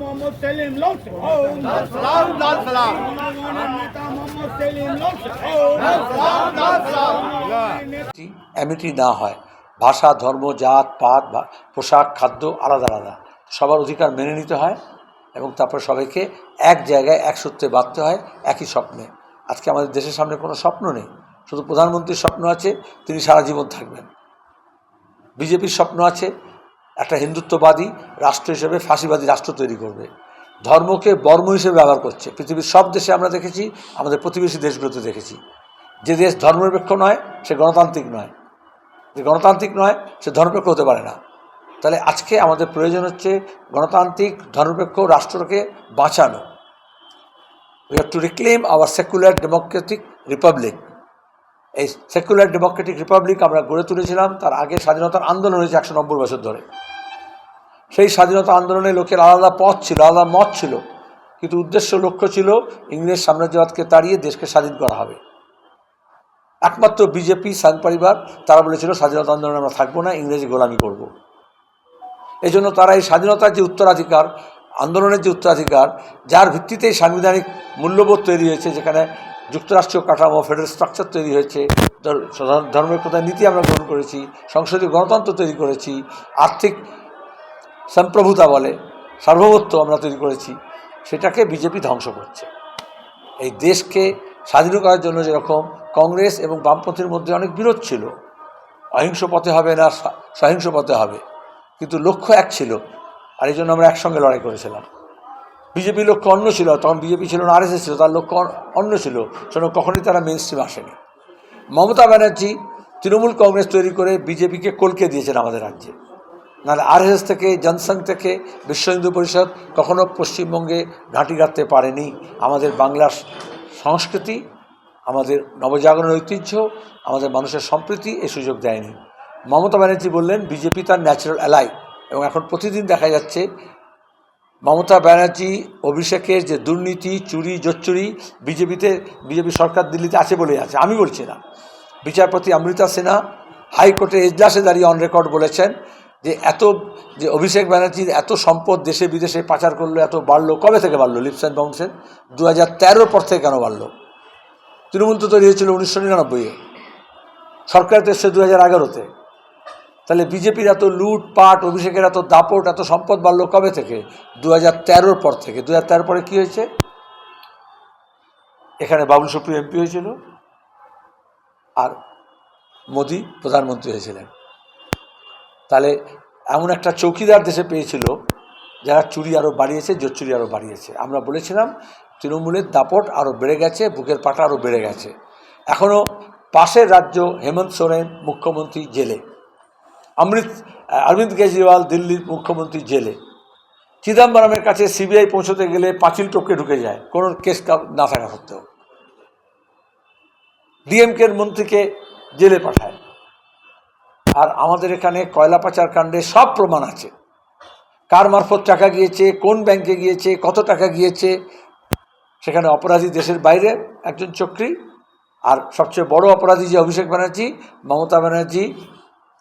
মোহাম্মদ সেলিম লড়ছে লাল সালাম লাল সালাম। নেতা মোহাম্মদ সেলিম লড়ছে হো সালাম লাল সালাম। অ্যামিটি না হয়। ভাষা ধর্ম জাত পাত বা পোশাক খাদ্য আলাদা আলাদা। সবার অধিকার মেনে নিতে হয় এবং তারপর সবাইকে এক জায়গায় এক সূত্রে বাঁধতে হয় একই স্বপ্নে। আজকে আমাদের দেশের সামনে কোনো স্বপ্ন নেই। শুধু প্রধানমন্ত্রীর স্বপ্ন আছে তিনি সারা জীবন থাকবেন। বিজেপির স্বপ্ন আছে একটা হিন্দুত্ববাদী রাষ্ট্র হিসেবে, ফাঁসিবাদী রাষ্ট্র তৈরি করবে। ধর্মকে বর্ম হিসেবে ব্যবহার করছে। পৃথিবীর সব দেশে আমরা দেখেছি, আমাদের প্রতিবেশী দেশগুলোতে দেখেছি। যে দেশ ধর্মনিরপেক্ষ নয়, সে গণতান্ত্রিক নয়। যে গণতান্ত্রিক নয়, সে ধর্মনিরপেক্ষ হতে পারে না। তাহলে আজকে আমাদের প্রয়োজন হচ্ছে গণতান্ত্রিক, ধর্মনিরপেক্ষ রাষ্ট্রকে বাঁচানো। We have to reclaim our secular democratic republic এই সেকুলার ডেমোক্রেটিক রিপাবলিক আমরা গড়ে তুলেছিলাম, তার আগে স্বাধীনতার আন্দোলন হয়েছে একশো নব্বই বছর ধরে। সেই স্বাধীনতা আন্দোলনে লোকের আলাদা পথ ছিল, আলাদা মত ছিল। কিন্তু উদ্দেশ্য লক্ষ্য ছিল ইংরেজ সাম্রাজ্যবাদকে তাড়িয়ে দেশকে স্বাধীন করা হবে। একমাত্র বিজেপি সাং পরিবার, তারা বলেছিল, স্বাধীনতা আন্দোলনে আমরা থাকব না, ইংরেজি গোলামি করব। এই জন্য তারা এই স্বাধীনতার যে উত্তরাধিকার, আন্দোলনের যে উত্তরাধিকার, যার ভিত্তিতেই সাংবিধানিক মূল্যবোধ তৈরি হয়েছে, যেখানে যুক্তরাষ্ট্রীয় কাঠামো ফেডারেল স্ট্রাকচার তৈরি হয়েছে, ধর- ধর্মের কোথায় নীতি আমরা গ্রহণ করেছি, সংসদীয় গণতন্ত্র তৈরি করেছি, আর্থিক সম্প্রভুতা বলে, সার্বভৌমত্ব আমরা তৈরি করেছি, সেটাকে বিজেপি ধ্বংস করছে। এই দেশকে স্বাধীন করার জন্য যেরকম কংগ্রেস এবং বামপন্থীর মধ্যে অনেক বিরোধ ছিল, অহিংস পথে হবে না সহিংস পথে হবে, কিন্তু লক্ষ্য এক ছিল, আর এই জন্য আমরা একসঙ্গে লড়াই করেছিলাম। বিজেপির লক্ষ্য অন্য ছিল, তখন বিজেপি ছিল না আরএসএস ছিল, তার লক্ষ্য অন্য ছিল। সেজন্য কখনই তারা মেন স্ট্রিম আসেনি। মমতা ব্যানার্জি তৃণমূল কংগ্রেস তৈরি করে বিজেপিকে কলকে দিয়েছেন আমাদের রাজ্যে। নাহলে আরএসএস থেকে জনসংঘ থেকে, বিশ্ব হিন্দু পরিষদ কখনো পশ্চিমবঙ্গে ঘাঁটি গাঁথতে পারেনি। আমাদের বাংলার সংস্কৃতি, আমাদের নবজাগরণ ঐতিহ্য, আমাদের মানুষের সম্প্রীতি এই সুযোগ দেয়নি। মমতা ব্যানার্জি বললেন, বিজেপি তার ন্যাচারাল অ্যালাই এবং এখন প্রতিদিন দেখা যাচ্ছে মমতা ব্যানার্জি অভিষেকের যে দুর্নীতি, চুরি, জোচ্চুরি, বিজেপিতে, বিজেপি সরকার দিল্লিতে আছে বলেই আছে। আমি বলছি না। বিচারপতি অমৃতা সিনহা হাইকোর্টের এজলাসে দাঁড়িয়ে অন রেকর্ড বলেছেন যে এত যে অভিষেক ব্যানার্জির এত সম্পদ দেশে বিদেশে পাচার করল, এত বাড়লো, কবে থেকে বাড়লো? লিপস অ্যান্ড বাউন্সের দু হাজার তেরোর পর থেকে কেন বাড়লো? তৃণমূল তো তৈরি হয়েছিল উনিশশো নিরানব্বইয়ে। সরকার তো এসছে দু হাজার এগারোতে। তাহলে বিজেপির এত লুটপাট অভিষেকের এত দাপট, এত সম্পদ বাড়লো কবে থেকে? দু হাজার পর থেকে। দু হাজার পরে কী হয়েছে? এখানে বাবুল সুপ্রিয় এমপি হয়েছিল আর মোদি প্রধানমন্ত্রী হয়েছিলেন। তাহলে এমন একটা চৌকিদার দেশে পেয়েছিল যারা চুরি আরও বাড়িয়েছে জোর চুরি আরও বাড়িয়েছে। আমরা বলেছিলাম, তৃণমূলের দাপট আরও বেড়ে গেছে, বুকের পাটা আরও বেড়ে গেছে। এখনও পাশের রাজ্য হেমন্ত সোরেন, মুখ্যমন্ত্রী জেলে। অমৃত, অরবিন্দ কেজরিওয়াল দিল্লির মুখ্যমন্ত্রী জেলে। চিদম্বরমের কাছে সিবিআই পৌঁছতে গেলে পাঁচিল টপকে ঢুকে যায়। কোনো কেস না থাকা সত্ত্বেও। ডিএমকের মন্ত্রীকে জেলে পাঠায়। আর আমাদের এখানে কয়লা পাচার কাণ্ডে সব প্রমাণ আছে। কার মারফত টাকা গিয়েছে, কোন ব্যাংকে গিয়েছে, কত টাকা গিয়েছে, সেখানে অপরাধী দেশের বাইরে একজন চক্রী। আর সবচেয়ে বড় অপরাধী যে অভিষেক ব্যানার্জি, মমতা ব্যানার্জি,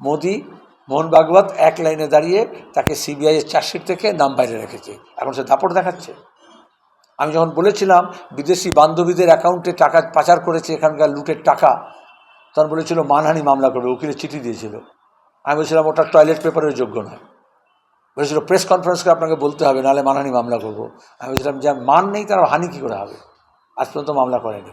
মোদি মোহন ভাগবত এক লাইনে দাঁড়িয়ে তাকে সিবিআই এর চার্জশিট থেকে নাম বাইরে রেখেছে। এখন সে দাপট দেখাচ্ছে। আমি যখন বলেছিলাম বিদেশি বান্ধবীদের অ্যাকাউন্টে টাকা পাচার করেছে এখানকার লুটের টাকা, তখন বলেছিল, মানহানি মামলা করবে উকিলের চিঠি দিয়েছিল। আমি বলছিলাম, ওটা টয়লেট পেপারের যোগ্য নয়। বলেছিল, প্রেস কনফারেন্সকে আপনাকে বলতে হবে, নাহলে মানহানি মামলা করব। আমি বলছিলাম যে মান নেই তার হানি কী করে হবে? আজ পর্যন্ত মামলা করেনি।